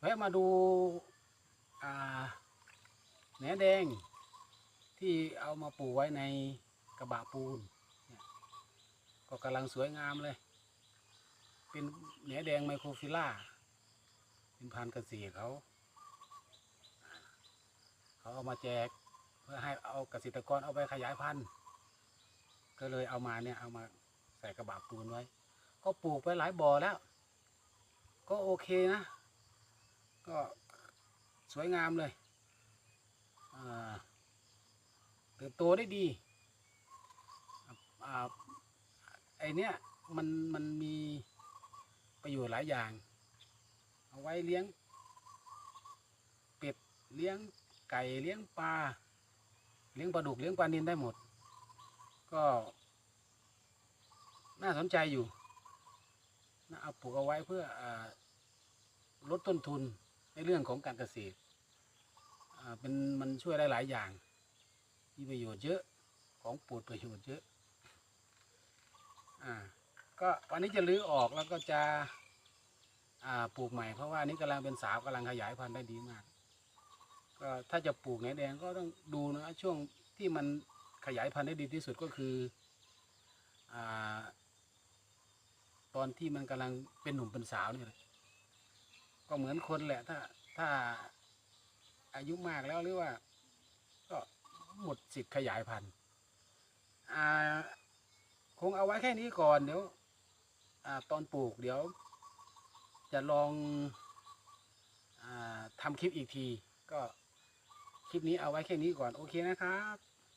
แวะมาดูแหนแดงที่เอามาปลูกไว้ในกระบะปูนเนี่ยก็กำลังสวยงามเลย เป็นแหนแดงไมโครฟิล่า เป็นพันธุ์เกษตรเขา เขาเอามาแจกเพื่อให้เอาเกษตรกรเอาไปขยายพันธุ์ ก็เลยเอามาเนี่ยเอามาใส่กระบะปูนไว้ ก็ปลูกไปหลายบ่อแล้ว ก็โอเคนะ ก็สวยงามเลยอ่าเติบโตได้ดีอ่าไอเนี้ยมันมันมีประโยชน์หลายอย่าง เอาไว้เลี้ยง เป็ดเลี้ยงไก่เลี้ยงปลาเลี้ยงปลาดุกเลี้ยงปลานินได้หมด ก็ น่าสนใจอยู่น่าเอาปลูกเอาไว้เพื่ออลดต้นทุน ในเรื่องของการเกษตรเป็นมันช่วยได้หลายอย่าง มีประโยชน์เยอะของปลูกประโยชน์เยอะอ่าก็วันนี้จะรื้อออกแล้วก็จะอ่าปลูกใหม่เพราะว่านี้กำลังเป็นสาวกำลังขยายพันธุ์ได้ดีมาก ก็ถ้าจะปลูกไหนแดงก็ต้องดูนะช่วงที่มันขยายพันธุ์ได้ดีที่สุดก็คืออ่าตอนที่มันกำลังเป็นหนุ่มเป็นสาวนี่แหละ ก็เหมือนคนแหละ ถ้า ถ้าอายุมากแล้วหรือว่า ก็หมดสิทธิ์ขยายพันธุ์คงเอาไว้แค่นี้ก่อนเดี๋ยวอตอนปลูกเดี๋ยว จะลองอทำคลิปอีกที ก็คลิปนี้เอาไว้แค่นี้ก่อนโอเคนะครับ